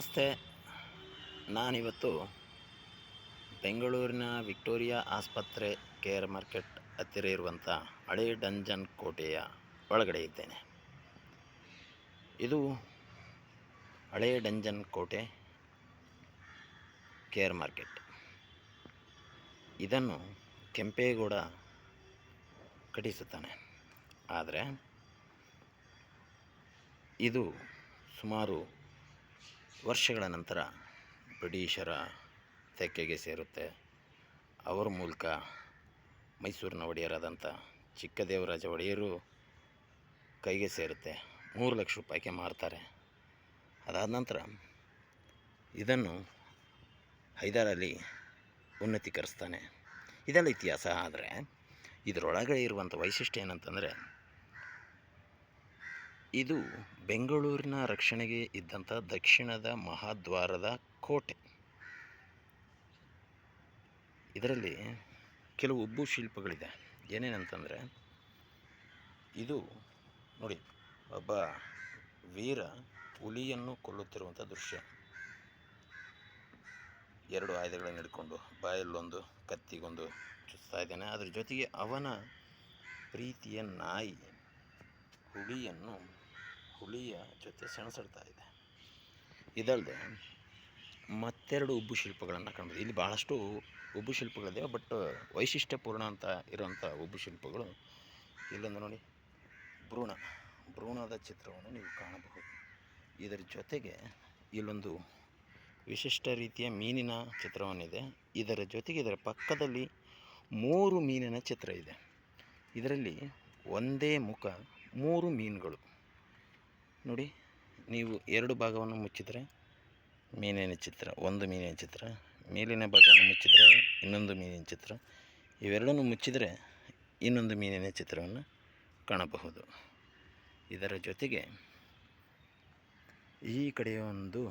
ನಮಸ್ತೆ. ನಾನಿವತ್ತು ಬೆಂಗಳೂರಿನ ವಿಕ್ಟೋರಿಯಾ ಆಸ್ಪತ್ರೆ ಕೇರ್ ಮಾರ್ಕೆಟ್ ಹತ್ತಿರ ಇರುವಂಥ ಹಳೆ ಡಂಜನ್ ಕೋಟೆಯ ಒಳಗಡೆ ಇದ್ದೇನೆ. ಇದು ಹಳೆ ಡಂಜನ್ ಕೋಟೆ ಕೇರ್ ಮಾರ್ಕೆಟ್. ಇದನ್ನು ಕೆಂಪೇಗೌಡ ಕಟ್ಟಿಸುತ್ತಾನೆ. ಆದರೆ ಇದು ಸುಮಾರು ವರ್ಷಗಳ ನಂತರ ಬ್ರಿಟಿಷರ ತೆಕ್ಕೆಗೆ ಸೇರುತ್ತೆ. ಅವರ ಮೂಲಕ ಮೈಸೂರಿನ ಒಡೆಯರಾದಂಥ ಚಿಕ್ಕದೇವರಾಜ ಒಡೆಯರು ಕೈಗೆ ಸೇರುತ್ತೆ. ಮೂರು ಲಕ್ಷ ರೂಪಾಯಿಗೆ ಮಾರ್ತಾರೆ. ಅದಾದ ನಂತರ ಇದನ್ನು ಹೈದರಾಲಿ ಉನ್ನತೀಕರಿಸ್ತಾನೆ. ಇದೆಲ್ಲ ಇತಿಹಾಸ, ಆದರೆ ಇದರೊಳಗಡೆ ಇರುವಂಥ ವೈಶಿಷ್ಟ್ಯ ಏನಂತಂದರೆ ಇದು ಬೆಂಗಳೂರಿನ ರಕ್ಷಣೆಗೆ ಇದ್ದಂಥ ದಕ್ಷಿಣದ ಮಹಾದ್ವಾರದ ಕೋಟೆ. ಇದರಲ್ಲಿ ಕೆಲವು ಉಬ್ಬು ಶಿಲ್ಪಗಳಿದೆ. ಏನೇನಂತಂದರೆ, ಇದು ನೋಡಿ, ಒಬ್ಬ ವೀರ ಹುಲಿಯನ್ನು ಕೊಲ್ಲುತ್ತಿರುವಂಥ ದೃಶ್ಯ. ಎರಡು ಆಯುಧಗಳನ್ನು ಹಿಡ್ಕೊಂಡು ಬಾಯಲ್ಲೊಂದು, ಕತ್ತಿಗೊಂದು ಚುಚ್ತಾ ಇದ್ದಾನೆ. ಅದ್ರ ಜೊತೆಗೆ ಅವನ ಪ್ರೀತಿಯ ನಾಯಿ ಹುಲಿಯನ್ನು ಹುಲಿಯ ಜೊತೆ ಸೆಣಸಾಡ್ತಾ ಇದೆ. ಇದಲ್ಲದೆ ಮತ್ತೆರಡು ಉಬ್ಬು ಶಿಲ್ಪಗಳನ್ನು ಕಾಣ್ಬೋದು. ಇಲ್ಲಿ ಭಾಳಷ್ಟು ಉಬ್ಬು ಶಿಲ್ಪಗಳಿದೆ ಬಟ್ ವೈಶಿಷ್ಟ್ಯಪೂರ್ಣ ಅಂತ ಇರೋಂಥ ಉಬ್ಬು ಶಿಲ್ಪಗಳು ಇಲ್ಲೊಂದು ನೋಡಿ. ಭ್ರೂಣ, ಭ್ರೂಣದ ಚಿತ್ರವನ್ನು ನೀವು ಕಾಣಬಹುದು. ಇದರ ಜೊತೆಗೆ ಇಲ್ಲೊಂದು ವಿಶಿಷ್ಟ ರೀತಿಯ ಮೀನಿನ ಚಿತ್ರವನ್ನಿದೆ. ಇದರ ಜೊತೆಗೆ ಇದರ ಪಕ್ಕದಲ್ಲಿ ಮೂರು ಮೀನಿನ ಚಿತ್ರ ಇದೆ. ಇದರಲ್ಲಿ ಒಂದೇ ಮುಖ, ಮೂರು ಮೀನುಗಳು. ನೋಡಿ, ನೀವು ಎರಡು ಭಾಗವನ್ನು ಮುಚ್ಚಿದರೆ ಮೀನಿನ ಚಿತ್ರ, ಒಂದು ಮೀನಿನ ಚಿತ್ರ, ಮೇಲಿನ ಭಾಗವನ್ನು ಮುಚ್ಚಿದರೆ ಇನ್ನೊಂದು ಮೀನಿನ ಚಿತ್ರ. ಇವೆರಡನ್ನು ಮುಚ್ಚಿದರೆ ಇನ್ನೊಂದು ಮೀನಿನ ಚಿತ್ರವನ್ನು ಕಾಣಬಹುದು. ಇದರ ಜೊತೆಗೆ ಈ ಕಡೆಯ ಒಂದು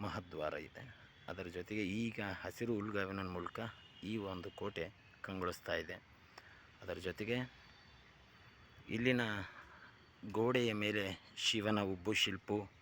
ಮಹದ್ವಾರ ಇದೆ. ಅದರ ಜೊತೆಗೆ ಈಗ ಹಸಿರು ಹುಲ್ಗಾವಿನ ಮೂಲಕ ಈ ಒಂದು ಕೋಟೆ ಕಂಗೊಳಿಸ್ತಾ ಇದೆ. ಅದರ ಜೊತೆಗೆ ಇಲ್ಲಿನ ಗೋಡೆಯ ಮೇಲೆ ಶಿವನ ಉಬ್ಬು ಶಿಲ್ಪು